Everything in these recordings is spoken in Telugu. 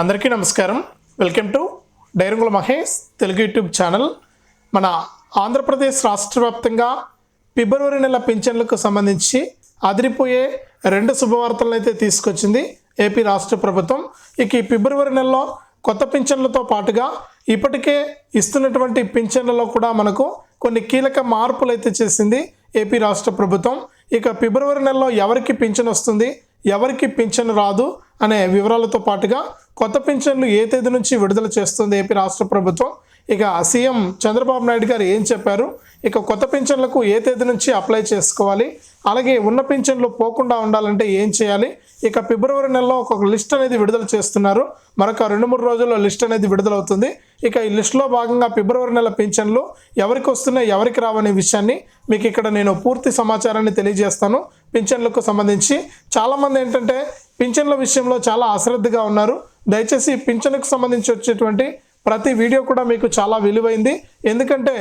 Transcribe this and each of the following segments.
అందరికీ నమస్కారం. వెల్కమ్ టు డైరంగుల మహేష్ తెలుగు యూట్యూబ్ ఛానల్. మన ఆంధ్రప్రదేశ్ రాష్ట్ర వ్యాప్తంగా ఫిబ్రవరి నెల పింఛన్లకు సంబంధించి అదిరిపోయే రెండు శుభవార్తలను అయితే తీసుకొచ్చింది ఏపీ రాష్ట్ర ప్రభుత్వం. ఇక ఈ ఫిబ్రవరి నెలలో కొత్త పింఛన్లతో పాటుగా ఇప్పటికే ఇస్తున్నటువంటి పింఛన్లలో కూడా మనకు కొన్ని కీలక మార్పులు అయితే చేసింది ఏపీ రాష్ట్ర ప్రభుత్వం. ఇక ఫిబ్రవరి నెలలో ఎవరికి పింఛన్ వస్తుంది? ఎవరికి పింఛన్ రాదు? అనే వివరాలతో పాటుగా కొత్త పింఛన్లు ఏ తేదీ నుంచి విడుదల చేస్తుంది ఏపీ రాష్ట్ర ప్రభుత్వం? ఇక సీఎం చంద్రబాబు నాయుడు గారు ఏం చెప్పారు? ఇక కొత్త పింఛన్లకు ఏ తేదీ నుంచి అప్లై చేసుకోవాలి? అలాగే ఉన్న పింఛన్లు పోకుండా ఉండాలంటే ఏం చేయాలి? ఇక ఫిబ్రవరి నెలలో ఒక లిస్ట్ అనేది విడుదల చేస్తున్నారు. మరొక రెండు మూడు రోజుల్లో లిస్ట్ అనేది విడుదలవుతుంది. ఇక ఈ లిస్టులో భాగంగా ఫిబ్రవరి నెల పింఛన్లు ఎవరికి వస్తున్నాయి ఎవరికి రావనే విషయాన్ని మీకు ఇక్కడ నేను పూర్తి సమాచారాన్ని తెలియజేస్తాను. పింఛన్లకు సంబంధించి చాలామంది ఏంటంటే పింఛన్ల విషయంలో చాలా అశ్రద్ధగా ఉన్నారు. దయచేసి పింఛన్కు సంబంధించి వచ్చేటువంటి ప్రతి వీడియో కూడా మీకు చాలా విలువైంది. ఎందుకంటే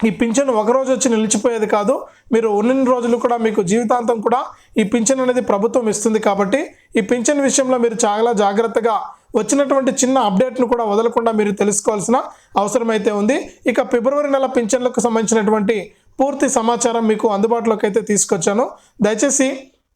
ఈ పింఛను ఒకరోజు వచ్చి నిలిచిపోయేది కాదు మీరు ఉన్న రోజులు కూడా మీకు జీవితాంతం కూడా ఈ పింఛన్ అనేది ప్రభుత్వం ఇస్తుంది కాబట్టి ఈ పింఛన్ విషయంలో మీరు చాలా జాగ్రత్తగా వచ్చినటువంటి చిన్న అప్డేట్ను కూడా వదలకుండా మీరు తెలుసుకోవాల్సిన అవసరమైతే ఉంది. ఇక ఫిబ్రవరి నెల పింఛన్లకు సంబంధించినటువంటి పూర్తి సమాచారం మీకు అందుబాటులోకి అయితే తీసుకొచ్చాను. దయచేసి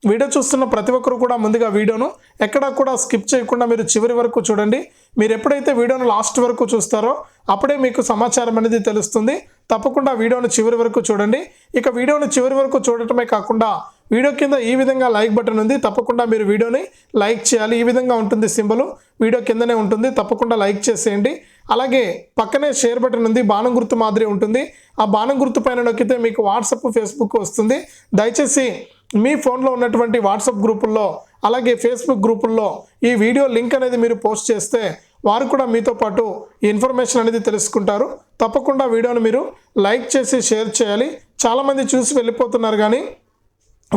వీడియో చూస్తున్న ప్రతి ఒక్కరు కూడా ముందుగా వీడియోను ఎక్కడా కూడా స్కిప్ చేయకుండా మీరు చివరి వరకు చూడండి. మీరు ఎప్పుడైతే వీడియోను లాస్ట్ వరకు చూస్తారో అప్పుడే మీకు సమాచారం అనేది తెలుస్తుంది. తప్పకుండా వీడియోను చివరి వరకు చూడండి. ఇక వీడియోను చివరి వరకు చూడటమే కాకుండా వీడియో కింద ఈ విధంగా లైక్ బటన్ ఉంది. తప్పకుండా మీరు వీడియోని లైక్ చేయాలి. ఈ విధంగా ఉంటుంది సింబల్. వీడియో కిందనే ఉంటుంది. తప్పకుండా లైక్ చేసేయండి. అలాగే పక్కనే షేర్ బటన్ ఉంది. బాణం గుర్తు మాదిరి ఉంటుంది. ఆ బాణం గుర్తు పైన నొక్కితే మీకు వాట్సప్ ఫేస్బుక్ వస్తుంది. దయచేసి మీ ఫోన్లో ఉన్నటువంటి వాట్సాప్ గ్రూపుల్లో అలాగే ఫేస్బుక్ గ్రూపుల్లో ఈ వీడియో లింక్ అనేది మీరు పోస్ట్ చేస్తే వారు కూడా మీతో పాటు ఈ ఇన్ఫర్మేషన్ అనేది తెలుసుకుంటారు. తప్పకుండా వీడియోను మీరు లైక్ చేసి షేర్ చేయాలి. చాలామంది చూసి వెళ్ళిపోతున్నారు కానీ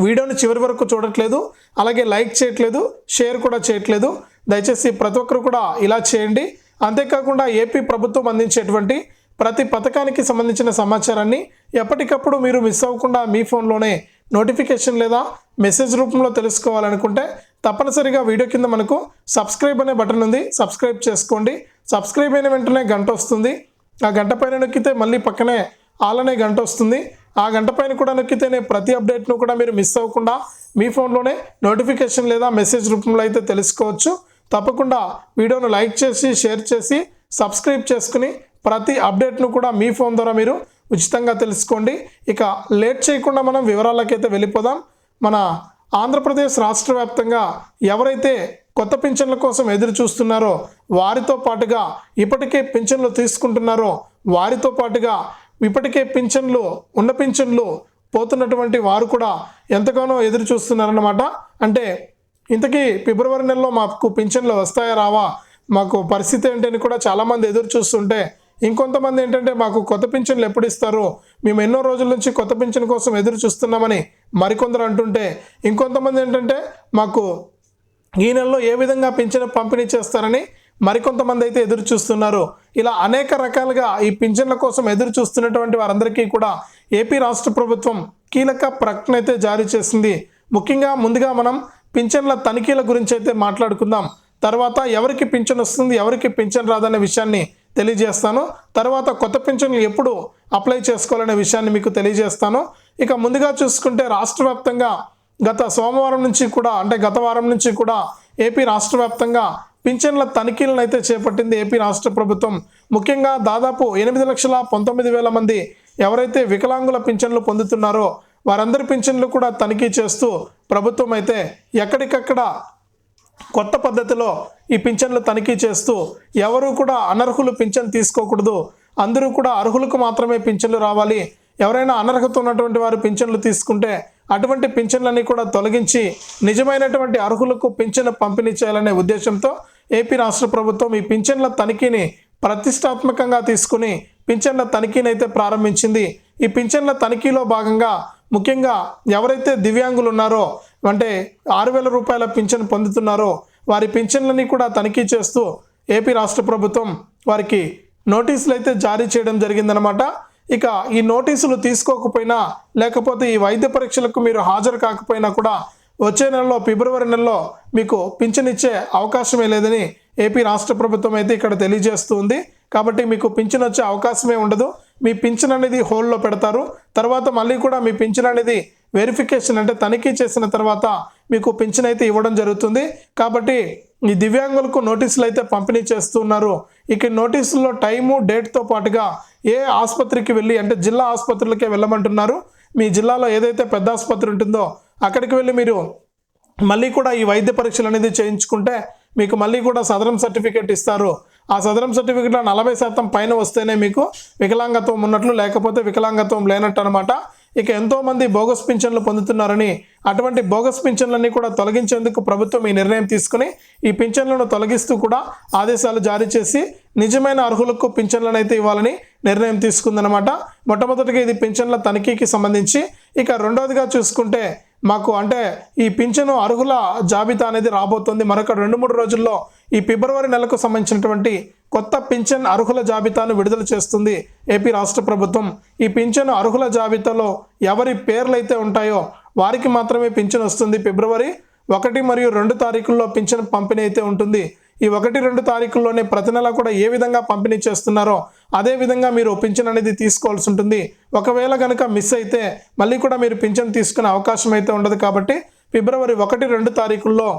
వీడియోని చివరి వరకు చూడట్లేదు అలాగే లైక్ చేయట్లేదు షేర్ కూడా చేయట్లేదు. దయచేసి ప్రతి ఒక్కరు కూడా ఇలా చేయండి. అంతేకాకుండా ఏపీ ప్రభుత్వం అందించేటువంటి ప్రతి పథకానికి సంబంధించిన సమాచారాన్ని ఎప్పటికప్పుడు మీరు మిస్ అవ్వకుండా మీ ఫోన్లోనే నోటిఫికేషన్ లేదా మెసేజ్ రూపంలో తెలుసుకోవాలనుకుంటే తప్పనిసరిగా వీడియో కింద మనకు సబ్స్క్రైబ్ అనే బటన్ ఉంది. సబ్స్క్రైబ్ చేసుకోండి. సబ్స్క్రైబ్ అయిన వెంటనే గంట వస్తుంది. ఆ గంట పైన నొక్కితే మళ్ళీ పక్కనే ఆల్ అనే గంట వస్తుంది. ఆ గంట పైన కూడా నొక్కితేనే ప్రతి అప్డేట్ను కూడా మీరు మిస్ అవ్వకుండా మీ ఫోన్లోనే నోటిఫికేషన్ లేదా మెసేజ్ రూపంలో అయితే తెలుసుకోవచ్చు. తప్పకుండా వీడియోను లైక్ చేసి షేర్ చేసి సబ్స్క్రైబ్ చేసుకుని ప్రతి అప్డేట్ను కూడా మీ ఫోన్ ద్వారా మీరు ఉచితంగా తెలుసుకోండి. ఇక లేట్ చేయకుండా మనం వివరాలకైతే వెళ్ళిపోదాం. మన ఆంధ్రప్రదేశ్ రాష్ట్ర వ్యాప్తంగా ఎవరైతే కొత్త పింఛన్ల కోసం ఎదురు చూస్తున్నారో వారితో పాటుగా ఇప్పటికే పింఛన్లు తీసుకుంటున్నారో వారితో పాటుగా ఇప్పటికే పింఛన్లు ఉన్న పింఛన్లు పోతున్నటువంటి వారు కూడా ఎంతగానో ఎదురు చూస్తున్నారన్నమాట. అంటే ఇంతకీ ఫిబ్రవరి నెలలో మాకు పింఛన్లు వస్తాయా రావా? మాకు పరిస్థితి ఏంటని కూడా చాలామంది ఎదురు చూస్తుంటే ఇంకొంతమంది ఏంటంటే మాకు కొత్త పింఛన్లు ఎప్పుడు ఇస్తారు? మేము ఎన్నో రోజుల నుంచి కొత్త పింఛన్ కోసం ఎదురు చూస్తున్నామని మరికొందరు అంటుంటే ఇంకొంతమంది ఏంటంటే మాకు ఈ నెలలో ఏ విధంగా పింఛన్ పంపిణీ చేస్తారని మరికొంతమంది అయితే ఎదురు చూస్తున్నారు. ఇలా అనేక రకాలుగా ఈ పింఛన్ల కోసం ఎదురు చూస్తున్నటువంటి వారందరికీ కూడా ఏపీ రాష్ట్ర ప్రభుత్వం కీలక ప్రకటన అయితే జారీ చేసింది. ముఖ్యంగా ముందుగా మనం పింఛన్ల తనిఖీల గురించి అయితే మాట్లాడుకుందాం. తర్వాత ఎవరికి పింఛన్ వస్తుంది ఎవరికి పింఛన్ రాదనే విషయాన్ని తెలియజేస్తాను. తర్వాత కొత్త పింఛన్లు ఎప్పుడు అప్లై చేసుకోవాలనే విషయాన్ని మీకు తెలియజేస్తాను. ఇక ముందుగా చూసుకుంటే రాష్ట్ర వ్యాప్తంగా గత సోమవారం నుంచి కూడా అంటే గత వారం నుంచి కూడా ఏపీ రాష్ట్ర వ్యాప్తంగా పింఛన్ల తనిఖీలను అయితే చేపట్టింది ఏపీ రాష్ట్ర ప్రభుత్వం. ముఖ్యంగా దాదాపు ఎనిమిది లక్షల పంతొమ్మిది వేల మంది ఎవరైతే వికలాంగుల పింఛన్లు పొందుతున్నారో వారందరి పింఛన్లు కూడా తనిఖీ చేస్తూ ప్రభుత్వం అయితే ఎక్కడికక్కడ కొత్త పద్ధతిలో ఈ పింఛన్లు తనిఖీ చేస్తూ ఎవరు కూడా అనర్హులు పింఛన్ తీసుకోకూడదు. అందరూ కూడా అర్హులకు మాత్రమే పింఛన్లు రావాలి. ఎవరైనా అనర్హత ఉన్నటువంటి వారు పింఛన్లు తీసుకుంటే అటువంటి పింఛన్లన్నీ కూడా తొలగించి నిజమైనటువంటి అర్హులకు పింఛను పంపిణీ చేయాలనే ఉద్దేశంతో ఏపీ రాష్ట్ర ప్రభుత్వం ఈ పింఛన్ల తనిఖీని ప్రతిష్టాత్మకంగా తీసుకుని పింఛన్ల తనిఖీని అయితే ప్రారంభించింది. ఈ పింఛన్ల తనిఖీలో భాగంగా ముఖ్యంగా ఎవరైతే దివ్యాంగులు ఉన్నారో అంటే ఆరు వేల రూపాయల పింఛన్ పొందుతున్నారో వారి పింఛన్లని కూడా తనిఖీ చేస్తూ ఏపీ రాష్ట్ర ప్రభుత్వం వారికి నోటీసులు అయితే జారీ చేయడం జరిగిందనమాట ఇక ఈ నోటీసులు తీసుకోకపోయినా లేకపోతే ఈ వైద్య పరీక్షలకు మీరు హాజరు కాకపోయినా కూడా వచ్చే నెలలో ఫిబ్రవరి నెలలో మీకు పింఛన్ ఇచ్చే అవకాశమే లేదని ఏపీ రాష్ట్ర ప్రభుత్వం అయితే ఇక్కడ తెలియజేస్తుంది. కాబట్టి మీకు పింఛన్ వచ్చే అవకాశమే ఉండదు. మీ పింఛన్ అనేది హోల్లో పెడతారు. తర్వాత మళ్ళీ కూడా మీ పింఛన్ అనేది వెరిఫికేషన్ అంటే తనిఖీ చేసిన తర్వాత మీకు పింఛన్ అయితే ఇవ్వడం జరుగుతుంది. కాబట్టి ఈ దివ్యాంగులకు నోటీసులు అయితే పంపిణీ చేస్తున్నారు. ఇక నోటీసుల్లో టైము డేట్తో పాటుగా ఏ ఆసుపత్రికి వెళ్ళి అంటే జిల్లా ఆసుపత్రులకే వెళ్ళమంటున్నారు. మీ జిల్లాలో ఏదైతే పెద్ద ఆసుపత్రి ఉంటుందో అక్కడికి వెళ్ళి మీరు మళ్ళీ కూడా ఈ వైద్య పరీక్షలు అనేది చేయించుకుంటే మీకు మళ్ళీ కూడా సదరం సర్టిఫికేట్ ఇస్తారు. ఆ సదరం సర్టిఫికేట్లో నలభై శాతం పైన వస్తేనే మీకు వికలాంగత్వం ఉన్నట్లు లేకపోతే వికలాంగత్వం లేనట్టు అనమాట ఇక ఎంతోమంది బోగస్ పింఛన్లు పొందుతున్నారని అటువంటి బోగస్ పింఛన్లన్నీ కూడా తొలగించేందుకు ప్రభుత్వం ఈ నిర్ణయం తీసుకుని ఈ పింఛన్లను తొలగిస్తూ కూడా ఆదేశాలు జారీ చేసి నిజమైన అర్హులకు పింఛన్లను అయితే ఇవ్వాలని నిర్ణయం తీసుకుందనమాట. మొట్టమొదటిగా ఇది పింఛన్ల తనిఖీకి సంబంధించి. ఇక రెండవదిగా చూసుకుంటే మాకు అంటే ఈ పింఛను అర్హుల జాబితా అనేది రాబోతుంది. మరొక రెండు మూడు రోజుల్లో ఈ ఫిబ్రవరి నెలకు సంబంధించినటువంటి కొత్త పింఛన్ అర్హుల జాబితాను విడుదల చేస్తుంది ఏపీ రాష్ట్ర ప్రభుత్వం. ఈ పింఛను అర్హుల జాబితాలో ఎవరి పేర్లు అయితే ఉంటాయో వారికి మాత్రమే పింఛన్ వస్తుంది. ఫిబ్రవరి ఒకటి మరియు రెండు తారీఖుల్లో పింఛన్ పంపిణీ అయితే ఉంటుంది. ఈ ఒకటి రెండు తారీఖుల్లోనే ప్రతి నెల కూడా ఏ విధంగా పంపిణీ చేస్తున్నారో అదే విధంగా మీరు పింఛన్ అనేది తీసుకోవాల్సి ఉంటుంది. ఒకవేళ కనుక మిస్ అయితే మళ్ళీ కూడా మీరు పింఛన్ తీసుకునే అవకాశం అయితే ఉండదు కాబట్టి ఫిబ్రవరి ఒకటి రెండు తారీఖుల్లో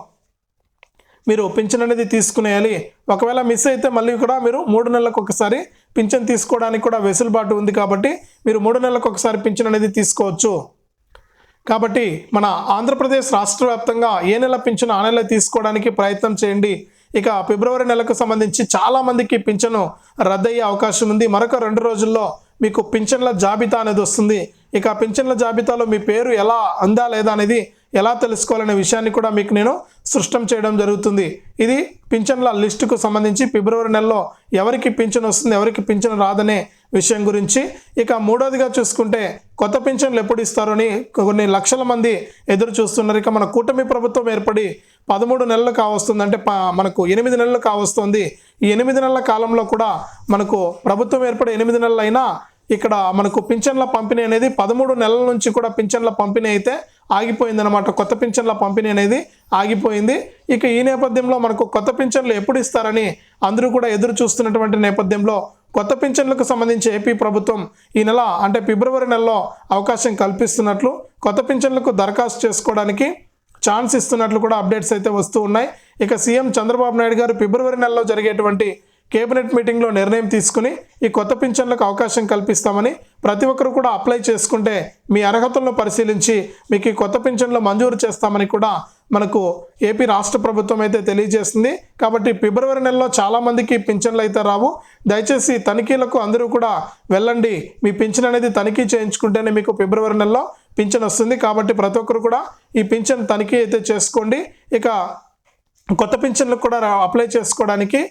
మీరు పింఛన్ అనేది తీసుకునేయాలి. ఒకవేళ మిస్ అయితే మళ్ళీ కూడా మీరు మూడు నెలలకు ఒకసారి పింఛన్ తీసుకోవడానికి కూడా వెసులుబాటు ఉంది కాబట్టి మీరు మూడు నెలలకు ఒకసారి పింఛన్ అనేది తీసుకోవచ్చు. కాబట్టి మన ఆంధ్రప్రదేశ్ రాష్ట్ర వ్యాప్తంగా ఏ నెల పింఛను ఆ నెల తీసుకోవడానికి ప్రయత్నం చేయండి. ఇక ఫిబ్రవరి నెలకు సంబంధించి చాలా మందికి పింఛను రద్దయ్యే అవకాశం ఉంది. మరొక రెండు రోజుల్లో మీకు పింఛన్ల జాబితా అనేది వస్తుంది. ఇక పింఛన్ల జాబితాలో మీ పేరు ఎలా అందా లేదా అనేది ఎలా తెలుసుకోవాలనే విషయాన్ని కూడా మీకు నేను సృష్టం చేయడం జరుగుతుంది. ఇది పింఛన్ల లిస్టుకు సంబంధించి ఫిబ్రవరి నెలలో ఎవరికి పింఛన్ వస్తుంది ఎవరికి పింఛన్ రాదనే విషయం గురించి. ఇక మూడోదిగా చూసుకుంటే కొత్త పింఛన్లు ఎప్పుడు ఇస్తారో అని కొన్ని లక్షల మంది ఎదురు చూస్తున్నారు. ఇక మన కూటమి ప్రభుత్వం ఏర్పడి పదమూడు నెలలు కావస్తుంది అంటే మనకు ఎనిమిది నెలలు కావస్తుంది. ఈ ఎనిమిది నెలల కాలంలో కూడా మనకు ప్రభుత్వం ఏర్పడి ఎనిమిది నెలలు అయినా ఇక్కడ మనకు పింఛన్ల పంపిణీ అనేది పదమూడు నెలల నుంచి కూడా పింఛన్ల పంపిణీ అయితే ఆగిపోయిందనమాట కొత్త పింఛన్ల పంపిణీ అనేది ఆగిపోయింది. ఇక ఈ నేపథ్యంలో మనకు కొత్త పింఛన్లు ఎప్పుడు ఇస్తారని అందరూ కూడా ఎదురు చూస్తున్నటువంటి నేపథ్యంలో కొత్త పింఛన్లకు సంబంధించి ఏపీ ప్రభుత్వం ఈ నెల అంటే ఫిబ్రవరి నెలలో అవకాశం కల్పిస్తున్నట్లు కొత్త పింఛన్లకు దరఖాస్తు చేసుకోవడానికి ఛాన్స్ ఇస్తున్నట్లు కూడా అప్డేట్స్ అయితే వస్తూ ఉన్నాయి. ఇక సీఎం చంద్రబాబు నాయుడు గారు ఫిబ్రవరి నెలలో జరిగేటువంటి కేబినెట్ మీటింగ్లో నిర్ణయం తీసుకుని ఈ కొత్త పింఛన్లకు అవకాశం కల్పిస్తామని ప్రతి ఒక్కరు కూడా అప్లై చేసుకుంటే మీ అర్హతలను పరిశీలించి మీకు ఈ కొత్త పింఛన్లు మంజూరు చేస్తామని కూడా మనకు ఏపీ రాష్ట్ర ప్రభుత్వం అయితే తెలియజేస్తుంది. కాబట్టి ఫిబ్రవరి నెలలో చాలామందికి పింఛన్లు అయితే రావు. దయచేసి తనిఖీలకు అందరూ కూడా వెళ్ళండి. మీ పింఛన్ అనేది తనిఖీ చేయించుకుంటేనే మీకు ఫిబ్రవరి నెలలో పింఛన్ వస్తుంది. కాబట్టి ప్రతి ఒక్కరు కూడా ఈ పింఛన్ తనిఖీ అయితే చేసుకోండి. ఇక కొత్త పింఛన్లకు కూడా రా- అప్లై చేసుకోవడానికి